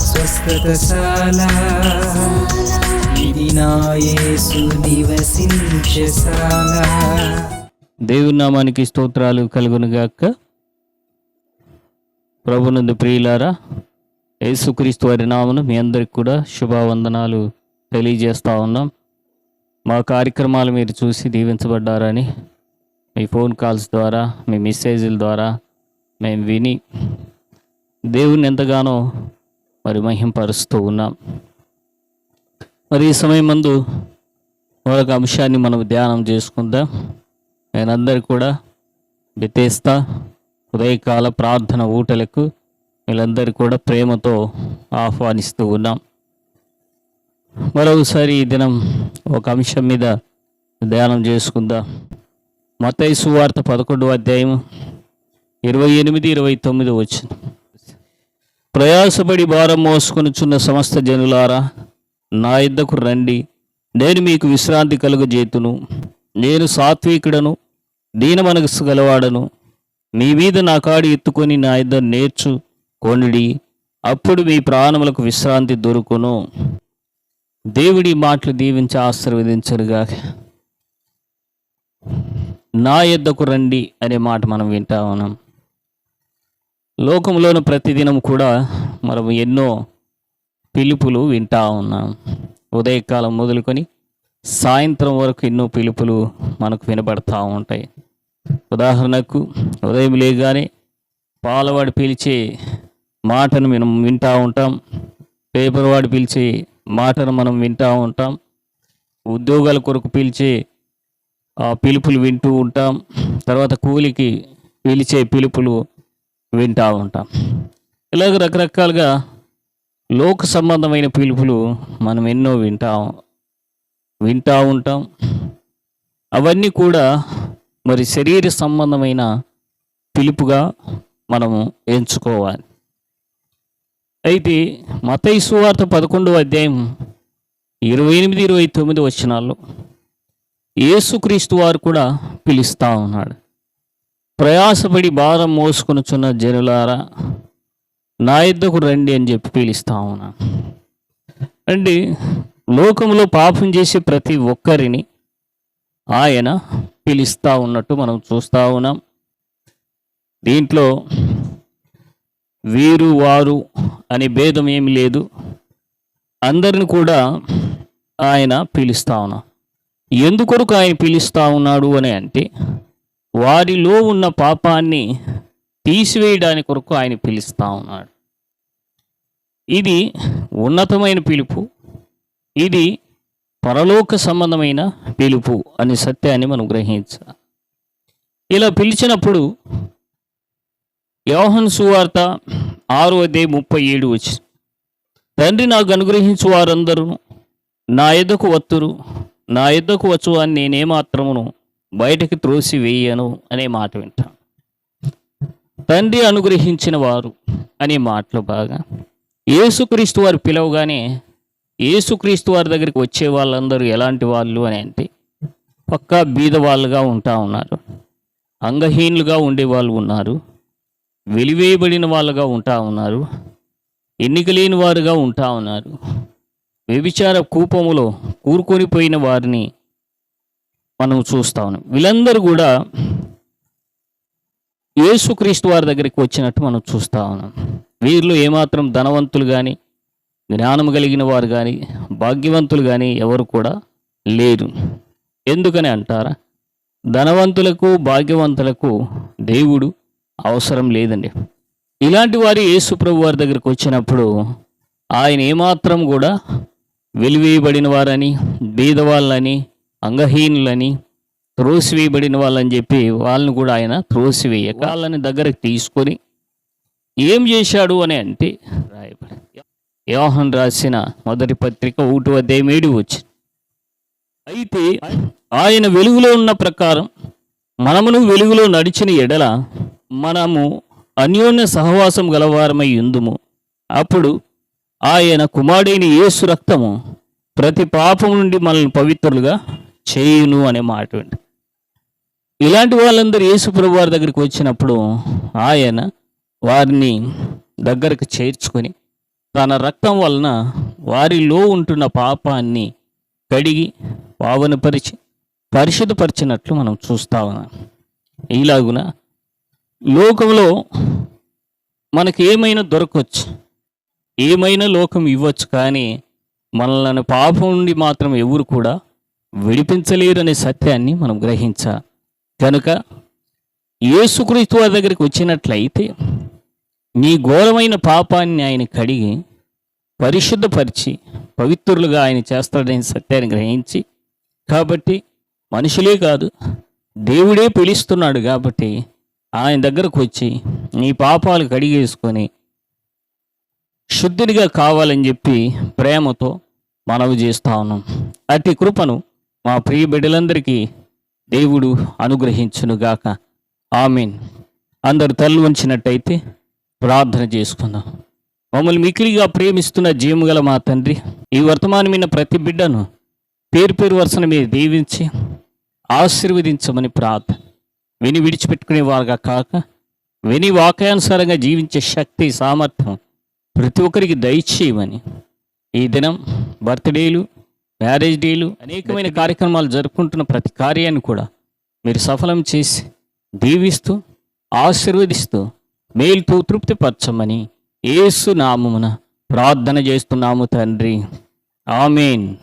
స్వస్థతశాల. ఇది నా యేసు నివసించశాల. దేవుని నామానికి స్తోత్రాలు కలుగునుగాక. ప్రభునందు ప్రియులారా యేసుక్రీస్తు వారి నామను మీ అందరికి కూడా శుభవందనాలు తెలియజేస్తూ ఉన్నాం. మా కార్యక్రమాలు మీరు చూసి దీవించబడ్డారని మీ ఫోన్ కాల్స్ ద్వారా మీ మెసేజ్ల ద్వారా మేము విని దేవుని ఎంతగానో మరి మహింపరుస్తూ ఉన్నాం. మరి ఈ సమయం ముందు మరొక అంశాన్ని మనం ధ్యానం చేసుకుందాం. నేనందరు కూడా బెతేస్తా ఉదయకాల ప్రార్థన ఊటలకు వీళ్ళందరూ కూడా ప్రేమతో ఆహ్వానిస్తూ ఉన్నాం. మరొకసారి ఈ దినం ఒక అంశం మీద ధ్యానం చేసుకుందాం. మతైసు వార్త పదకొండవ అధ్యాయం ఇరవై ఎనిమిది ఇరవై తొమ్మిది వచ్చింది ప్రయాసపడి భారం మోసుకొనుచున్న సమస్త జనులారా నా ఇద్దకు రండి. నేను మీకు విశ్రాంతి కలుగజేతును. నేను సాత్వికుడను దీన మనసు గలవాడను. మీ మీద నా కాడి ఎత్తుకొని నా ఇద్దరు నేర్చు కొనిడి అప్పుడు మీ ప్రాణములకు విశ్రాంతి దొరుకును. దేవుడి మాటలు దీవించి ఆశీర్వదించరుగా నా ఎద్దకు రండి అనే మాట మనం వింటా ఉన్నాం. లోకంలోని ప్రతిదినం కూడా మనం ఎన్నో పిలుపులు వింటా ఉన్నాం. ఉదయకాలం మొదలుకొని సాయంత్రం వరకు ఎన్నో పిలుపులు మనకు వినబడతా ఉంటాయి. ఉదాహరణకు ఉదయం లేగానే పాలవాడు పిలిచే మాటను మనం వింటూ ఉంటాం. పేపర్ వాడు పిలిచే మాటను మనం వింటూ ఉంటాం. ఉద్యోగాల కొరకు పిలిచే ఆ పిలుపులు వింటూ ఉంటాం. తర్వాత కూలికి పిలిచే పిలుపులు వింటూ ఉంటాం. ఇలాగ రకరకాలుగా లోక సంబంధమైన పిలుపులు మనం ఎన్నో వింటాం వింటూ ఉంటాం. అవన్నీ కూడా మరి శరీర సంబంధమైన పిలుపుగా మనము ఎంచుకోవాలి. అయితే మతయి సువార్త పదకొండవ అధ్యాయం ఇరవై ఎనిమిది ఇరవై తొమ్మిది వచ్చినాల్లో యేసుక్రీస్తు వారు కూడా పిలుస్తూ ఉన్నాడు. ప్రయాసపడి భారం మోసుకొనుచున్న జనులారా నా ఇద్దకు రండి అని చెప్పి పీలిస్తా ఉన్నా. రండి లోకంలో పాపం చేసే ప్రతి ఒక్కరిని ఆయన పిలుస్తూ ఉన్నట్టు మనం చూస్తూ ఉన్నాం. దీంట్లో వీరు వారు అనే భేదం ఏమి లేదు. అందరిని కూడా ఆయన పిలుస్తూ ఉన్నాం. ఎందుకొరకు ఆయన పిలుస్తూ ఉన్నాడు అని అంటే వారిలో ఉన్న పాపాన్ని తీసివేయడానికి కొరకు ఆయన పిలుస్తా ఉన్నాడు. ఇది ఉన్నతమైన పిలుపు. ఇది పరలోక సంబంధమైన పిలుపు అనే సత్యాన్ని మనం గ్రహించాలి. ఇలా పిలిచినప్పుడు యోహన్ సువార్త ఆరో అధ్యాయం ముప్పై ఏడు వచ్చి తండ్రి నాకు అనుగ్రహించు వారందరూ నా ఎద్దకు వత్తురు. నా ఎద్దకు వచ్చు అని నేనేమాత్రమును బయటకు త్రోసి వేయను అనే మాట వింటాం. తండ్రి అనుగ్రహించిన వారు అనే మాటలు బాగా. యేసుక్రీస్తు వారు పిలవగానే యేసుక్రీస్తు వారి దగ్గరికి వచ్చే వాళ్ళందరూ ఎలాంటి వాళ్ళు అని అంటే పక్కా బీదవాళ్ళుగా ఉంటా ఉన్నారు. అంగహీనులుగా ఉండే వాళ్ళు ఉన్నారు. వెలివేయబడిన వాళ్ళుగా ఉంటా ఉన్నారు. ఎన్నిక లేని వారుగా ఉంటా ఉన్నారు. వ్యభిచార కూపములో కూరుకొని పోయిన వారిని మనం చూస్తా ఉన్నాం. వీళ్ళందరూ కూడా యేసుక్రీస్తు వారి దగ్గరికి వచ్చినట్టు మనం చూస్తా ఉన్నాం. వీరిలో ఏమాత్రం ధనవంతులు కానీ జ్ఞానం కలిగిన వారు కానీ భాగ్యవంతులు కానీ ఎవరు కూడా లేరు. ఎందుకని అంటారా? ధనవంతులకు భాగ్యవంతులకు దేవుడు అవసరం లేదండి. ఇలాంటి వారి యేసు ప్రభు వారి దగ్గరికి వచ్చినప్పుడు ఆయన ఏమాత్రం కూడా వెలివేయబడిన వారని బీదవాళ్ళని అంగహీనులని త్రోసివేయబడిన వాళ్ళని చెప్పి వాళ్ళని కూడా ఆయన త్రోసివేయక వాళ్ళని దగ్గరకు తీసుకొని ఏం చేశాడు అని అంటే రాయబడి యోహన్ రాసిన మొదటి పత్రిక ఊటు అధ్యాయం మేడి వచ్చి అయితే ఆయన వెలుగులో ఉన్న ప్రకారం మనమును వెలుగులో నడిచిన ఎడల మనము అన్యోన్య సహవాసం గలవారమై ఉందుము. అప్పుడు ఆయన కుమారుడైన యేసు రక్తము ప్రతి పాపం నుండి మనల్ని పవిత్రులుగా చేయును అనే మాట ఇలాంటి వాళ్ళందరూ యేసుప్రభు వారి దగ్గరికి వచ్చినప్పుడు ఆయన వారిని దగ్గరకు చేర్చుకొని తన రక్తం వలన వారిలో ఉంటున్న పాపాన్ని కడిగి పావనపరిచి పరిశుద్ధపరిచినట్లు మనం చూస్తా ఉన్నాం. ఇలాగున లోకంలో మనకి ఏమైనా దొరకవచ్చు ఏమైనా లోకం ఇవ్వచ్చు కానీ మనల్ని పాపం నుండి మాత్రం ఎవరు కూడా విడిపించలేరనే సత్యాన్ని మనం గ్రహించాలి కనుక యేసుక్రీస్తు వారి దగ్గరికి వచ్చినట్లయితే నీ ఘోరమైన పాపాన్ని ఆయన కడిగి పరిశుద్ధపరిచి పవిత్రులుగా ఆయన చేస్తాడని సత్యాన్ని గ్రహించి కాబట్టి మనుషులే కాదు దేవుడే పిలుస్తున్నాడు కాబట్టి ఆయన దగ్గరకు వచ్చి నీ పాపాలు కడిగేసుకొని శుద్ధినిగా కావాలని చెప్పి ప్రేమతో మనవి చేస్తా ఉన్నాం. అట్టి కృపను మా ప్రియ బిడ్డలందరికీ దేవుడు అనుగ్రహించునుగాక. ఆమెన్. అందరు తల్లు ఉంచినట్టయితే ప్రార్థన చేసుకుందాం. మమ్మల్ని మికిలిగా ప్రేమిస్తున్న జీవగల మా తండ్రి ఈ వర్తమానమైన ప్రతి బిడ్డను పేరు పేరు వరుసన మీరు దీవించి ఆశీర్వదించమని ప్రార్థన విని విడిచిపెట్టుకునే వారుగా కాక విని వాక్యానుసారంగా జీవించే శక్తి సామర్థ్యం ప్రతి ఒక్కరికి దయచేయమని ఈ దినం బర్త్డేలు మ్యారేజ్ డేలు అనేకమైన కార్యక్రమాలు జరుపుకుంటున్న ప్రతి కార్యాన్ని కూడా మీరు సఫలం చేసి దీవిస్తూ ఆశీర్వదిస్తూ మేలుతో తృప్తిపరచమని యేసు నామమున ప్రార్థన చేస్తున్నాము తండ్రి. ఆమెన్.